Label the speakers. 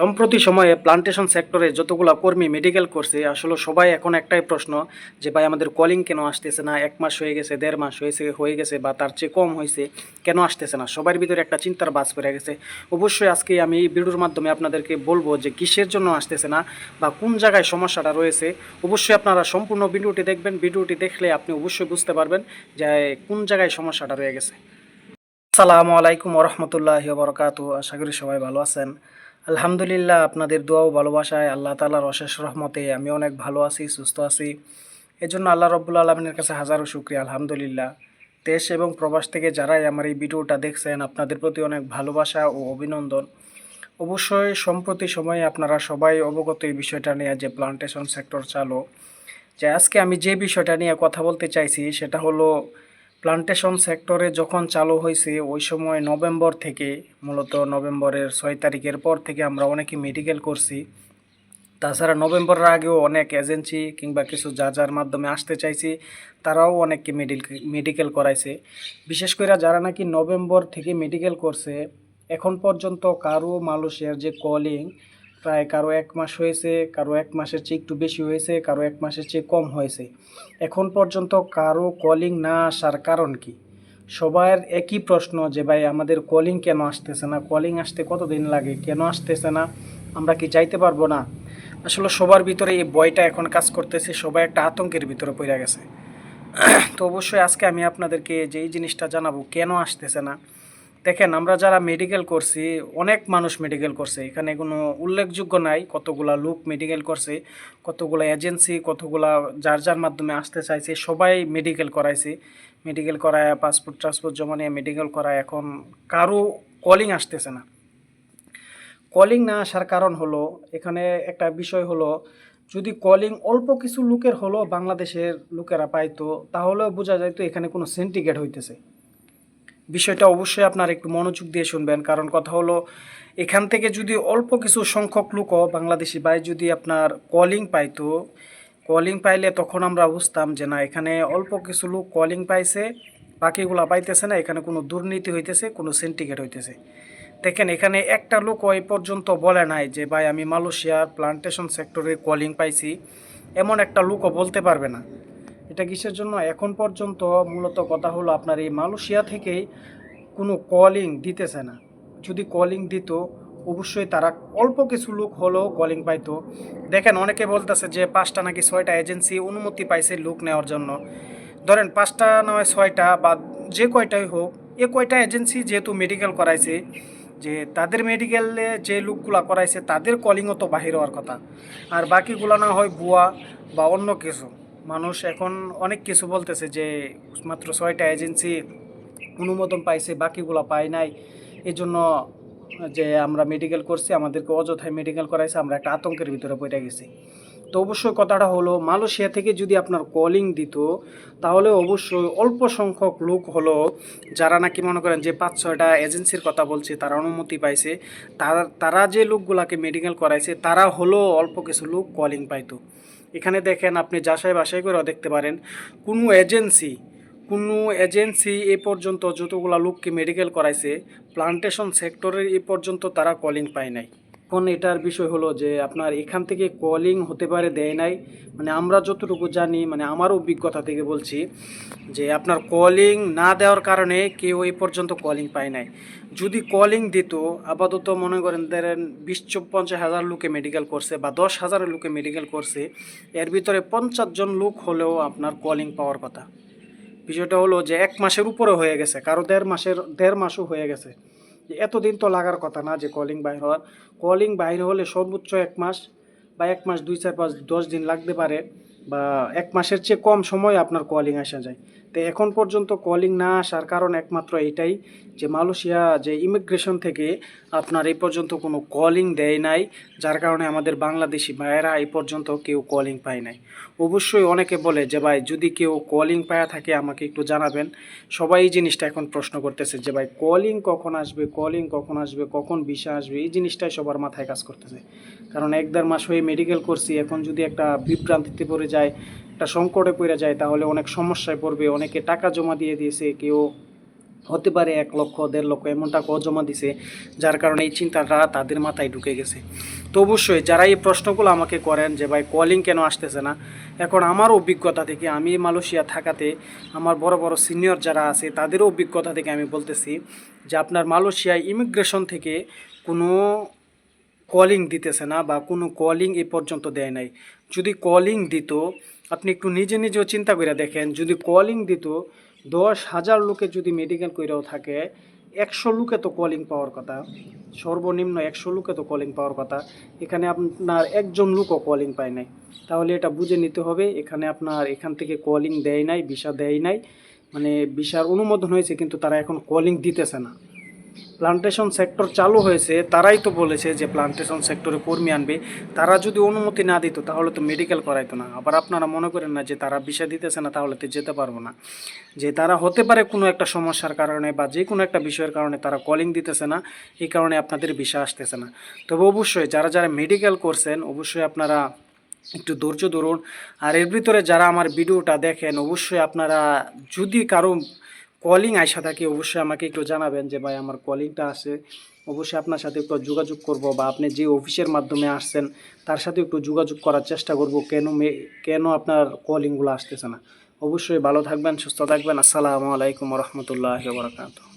Speaker 1: সম্প্রতি সময়ে প্লান্টেশন সেক্টরে যতগুলো কর্মী মেডিকেল করছে, আসলে সবাই এখন একটাই প্রশ্ন যে, ভাই, আমাদের কলিং কেন আসতেছে না? এক মাস হয়ে গেছে, দেড় মাস হয়েছে, হয়ে গেছে বা তার চেয়ে কম হয়েছে, কেন আসতেছে না? সবার ভিতরে একটা চিন্তার বাস পড়ে গেছে। অবশ্যই আজকে আমি এই ভিডিওর মাধ্যমে আপনাদেরকে বলব যে, কিসের জন্য আসতেছে না বা কোন জায়গায় সমস্যাটা রয়েছে, অবশ্যই আপনারা সম্পূর্ণ ভিডিওটি দেখবেন। ভিডিওটি দেখলে আপনি অবশ্যই বুঝতে পারবেন যে, কোন জায়গায় সমস্যাটা রয়ে গেছে। আসসালামু আলাইকুম রহমতুল্লাহ বরকাত আশা করি সবাই ভালো আছেন। আলহামদুলিল্লাহ, আপনাদের দোয়া ও ভালোবাসায়, আল্লাহ তালার অশেষ রহমতে আমি অনেক ভালো আছি, সুস্থ আছি। এজন্য আল্লাহ রব্বুল আলমিনের কাছে হাজারো শুক্রিয়া, আলহামদুলিল্লাহ। দেশ এবং প্রবাস থেকে যারাই আমার এই ভিডিওটা দেখছেন, আপনাদের প্রতি অনেক ভালোবাসা ও অভিনন্দন। অবশ্যই সম্প্রতি সময়ে আপনারা সবাই অবগত এই বিষয়টা নিয়ে যে প্লান্টেশন সেক্টর চালু যে আজকে আমি যে বিষয়টা নিয়ে কথা বলতে চাইছি, সেটা হলো প্লান্টেশন সেক্টরে যখন চালু হয়েছে, ওই সময় নভেম্বর থেকে, মূলত নভেম্বরের ছয় তারিখের পর থেকে আমরা অনেকে মেডিকেল করছি। তাছাড়া নভেম্বরের আগেও অনেক এজেন্সি কিংবা কিছু যা যার মাধ্যমে আসতে চাইছি, তারাও অনেককে মেডিকেল মেডিকেল করাইছে। বিশেষ করে যারা নাকি নভেম্বর থেকে মেডিকেল করছে, এখন পর্যন্ত কারও মালয়েশিয়ার যে কলিং প্রায় কারও এক মাস হয়েছে, কারও এক মাসের চেয়ে একটু বেশি হয়েছে, কারও এক মাসের চেয়ে কম হয়েছে। এখন পর্যন্ত কারও কলিং না আসার কারণ কি? সবার একই প্রশ্ন যে, ভাই, আমাদের কলিং কেন আসতেছে না? কলিং আসতে কতদিন লাগে? কেন আসতেছে না? আমরা কি চাইতে পারব না? আসলে সবার ভিতরে এই বয়টা এখন কাজ করতেছে, সবাই একটা আতঙ্কের ভিতরে পড়ে গেছে। তো অবশ্যই আজকে আমি আপনাদেরকে যে, এই জিনিসটা জানাব, কেন আসতেছে না? দেখেন, আমরা যারা মেডিকেল করছি, অনেক মানুষ মেডিকেল করছে। এখানে কোনো উল্লেখযোগ্য নাই কতগুলা লোক মেডিকেল করছে, কতগুলা এজেন্সি কতগুলা যার যার মাধ্যমে আসতে চাইছে, সবাই মেডিকেল করাইছে। মেডিকেল করায় পাসপোর্ট ট্রান্সপোর্ট জমা নিয়ে মেডিকেল করায়, এখন কারও কলিং আসতেছে না। কলিং না আসার কারণ হলো, এখানে একটা বিষয় হলো, যদি কলিং অল্প কিছু লোকের হলো, বাংলাদেশের লোকেরা পাইতো, তাহলেও বোঝা যাইতো এখানে কোনো সিন্ডিকেট হইতেছে। বিষয়টা অবশ্যই আপনার একটু মনোযোগ দিয়ে শুনবেন। কারণ কথা হলো, এখান থেকে যদি অল্প কিছু সংখ্যক লোকও বাংলাদেশি ভাই যদি আপনার কলিং পাইতো কলিং পাইলে তখন আমরা বুঝতাম যে না, এখানে অল্প কিছু লোক কলিং পাইছে, বাকিগুলা পাইতেছে না, এখানে কোনো দুর্নীতি হইতেছে, কোনো সিন্ডিকেট হইতেছে। দেখেন, এখানে একটা লোক এই পর্যন্ত বলে নাই যে, ভাই, আমি মালয়েশিয়ার প্লান্টেশন সেক্টরে কলিং পাইছি। এমন একটা লোকও বলতে পারবে না। এটা কিসের জন্য? এখন পর্যন্ত মূলত কথা হলো আপনার এই মালয়েশিয়া থেকেই কোনো কলিং দিতেছে না। যদি কলিং দিত, অবশ্যই তারা অল্প কিছু লোক হলেও কলিং পাইতো। দেখেন, অনেকে বলতেছে যে পাঁচটা নাকি ছয়টা এজেন্সি অনুমতি পাইছে লোক নেওয়ার জন্য। ধরেন, পাঁচটা নয় ছয়টা বা যে কয়টাই হোক, এ কয়টা এজেন্সি যেহেতু মেডিকেল করাইছে, যে তাদের মেডিকেলে যে লোকগুলা করাইছে, তাদের কলিংও তো বাহির হওয়ার কথা। আর বাকিগুলো না হয় বুয়া বা অন্য কিছু। মানুষ এখন অনেক কিছু বলতেছে যে মাত্র ছয়টা এজেন্সি অনুমোদন পাইছে, বাকিগুলো পায় নাই। এই জন্য যে আমরা মেডিকেল করছি, আমাদেরকে অযথায় মেডিকেল করাইছে, আমরা একটা আতঙ্কের ভিতরে পড়ে গেছি। তো অবশ্যই কথাটা হলো, মালয়েশিয়া থেকে যদি আপনার কলিং দিত, তাহলে অবশ্যই অল্প সংখ্যক লোক হলো, যারা নাকি মনে করেন যে পাঁচ ছয়টা এজেন্সির কথা বলছে, তারা অনুমতি পাইছে। তারা তারা যে লোকগুলাকে মেডিকেল করাইছে, তারা হলো অল্প কিছু লোক কলিং পাইতো। এখানে দেখেন আপনি যাচাই বাসাই করেও দেখতে পারেন, কোনো এজেন্সি কোনো এজেন্সি এ পর্যন্ত যতগুলো লোককে মেডিকেল করাইছে প্লান্টেশন সেক্টরের এ পর্যন্ত তারা কলিং পায় নাই। এখন এটার বিষয় হলো যে আপনার এখান থেকে কলিং হতে পারে, দেয় নাই। মানে আমরা যতটুকু জানি মানে আমার অভিজ্ঞতা থেকে বলছি যে আপনার কলিং না দেওয়ার কারণে কেউ এই পর্যন্ত কলিং পায় নাই। যদি কলিং দিত, আপাতত মনে করেন ধরেন বিশ পঞ্চাশ হাজার লোকে মেডিকেল করছে বা দশ হাজার লোকে মেডিকেল করছে, এর ভিতরে পঞ্চাশ জন লোক হলেও আপনার কলিং পাওয়ার কথা। বিষয়টা হলো যে এক মাসের উপরে হয়ে গেছে, কারও দেড় মাসের, দেড় মাসও হয়ে গেছে। এতদিন তো লাগার কথা না যে কলিং বাইর হওয়ার। কলিং বাইর হলে সর্বোচ্চ এক মাস বা এক মাস দুই চার পাঁচ দশ দিন লাগতে পারে বা এক মাসের চেয়ে কম সময় আপনার কলিং আসা যায়। তো এখন পর্যন্ত কলিং না আসার কারণ একমাত্র এটাই যে মালয়েশিয়া যে ইমিগ্রেশন থেকে আপনার এই পর্যন্ত কোনো কলিং দেয় নাই, যার কারণে আমাদের বাংলাদেশি ভাইয়েরা এই পর্যন্ত কেউ কলিং পায় নাই। অবশ্যই অনেকে বলে যে ভাই যদি কেউ কলিং পায়া থাকে আমাকে একটু জানাবেন। সবাই এই জিনিসটা এখন প্রশ্ন করতেছে যে ভাই কলিং কখন আসবে কলিং কখন আসবে, কখন ভিসা আসবে, এই জিনিসটাই সবার মাথায় কাজ করতেছে। কারণ এক দেড় মাস হয়ে মেডিকেল করছি, এখন যদি একটা বিভ্রান্তিতে পড়ে যায় একটা সংকটে পড়ে যায়, তাহলে অনেক সমস্যায় পড়বে। অনেকে টাকা জমা দিয়ে দিয়েছে, কেউ হতে পারে এক লক্ষ, দেড় লক্ষ এমন টাকাও জমা দিছে যার কারণে এই চিন্তাটা তাদের মাথায় ঢুকে গেছে। তো অবশ্যই যারা এই প্রশ্নগুলো আমাকে করেন যে, ভাই, কলিং কেন আসতেছে না? এখন আমার অভিজ্ঞতা থেকে আমি মালয়েশিয়া থাকাতে আমার বড় বড় সিনিয়র যারা আছে তাদেরও অভিজ্ঞতা থেকে আমি বলতেছি যে, আপনার মালয়েশিয়ায় ইমিগ্রেশন থেকে কোনো কলিং দিতেছে না বা কোনো কলিং এ পর্যন্ত দেয় নাই। যদি কলিং দিত আপনি একটু নিজে নিজেও চিন্তা করে দেখেন, যদি কলিং দিত, দশ হাজার লোকে যদি মেডিকেল কইরাও থাকে, একশো লোকে তো কলিং পাওয়ার কথা, সর্বনিম্ন একশো লোকে তো কলিং পাওয়ার কথা, এখানে আপনার একজন লোকও কলিং পায় নাই। তাহলে এটা বুঝে নিতে হবে, এখানে আপনার এখান থেকে কলিং দেয় নাই, ভিসা দেয় নাই মানে ভিসার অনুমোদন হয়েছে, কিন্তু তারা এখন কলিং দিতেছে না। প্লান্টেশন সেক্টর চালু হয়েছে, তারাই তো বলেছে যে প্লান্টেশন সেক্টরে কর্মী আনবে। তারা যদি অনুমতি না দিত, তাহলে তো মেডিকেল করাইতো না। আবার আপনারা মনে করেন না যে তারা বিষয় দিতেছে না, তাহলে তো যেতে পারব না। যে তারা হতে পারে কোনো একটা সমস্যার কারণে বা যে কোনো একটা বিষয়ের কারণে তারা কলিং দিতেছে না, এই কারণে আপনাদের বিষয় আসতেছে না। তবে অবশ্যই যারা যারা মেডিকেল করছেন, অবশ্যই আপনারা একটু ধৈর্য ধরুন। আর এর ভিতরে যারা আমার ভিডিওটা দেখেন, অবশ্যই আপনারা যদি কারও কলিং আইসা থাকে, অবশ্যই আমাকে একটু জানাবেন যে, ভাই, আমার কলিংটা আছে। অবশ্যই আপনার সাথে একটু যোগাযোগ করব বা আপনি যে অফিসের মাধ্যমে আসছেন, তার সাথে একটু যোগাযোগ করার চেষ্টা করব, কেন কেন আপনার কলিংগুলো আসতেছে না? অবশ্যই ভালো থাকবেন, সুস্থ থাকবেন। আসসালামু আলাইকুম রহমতুল্লাহ বরকাত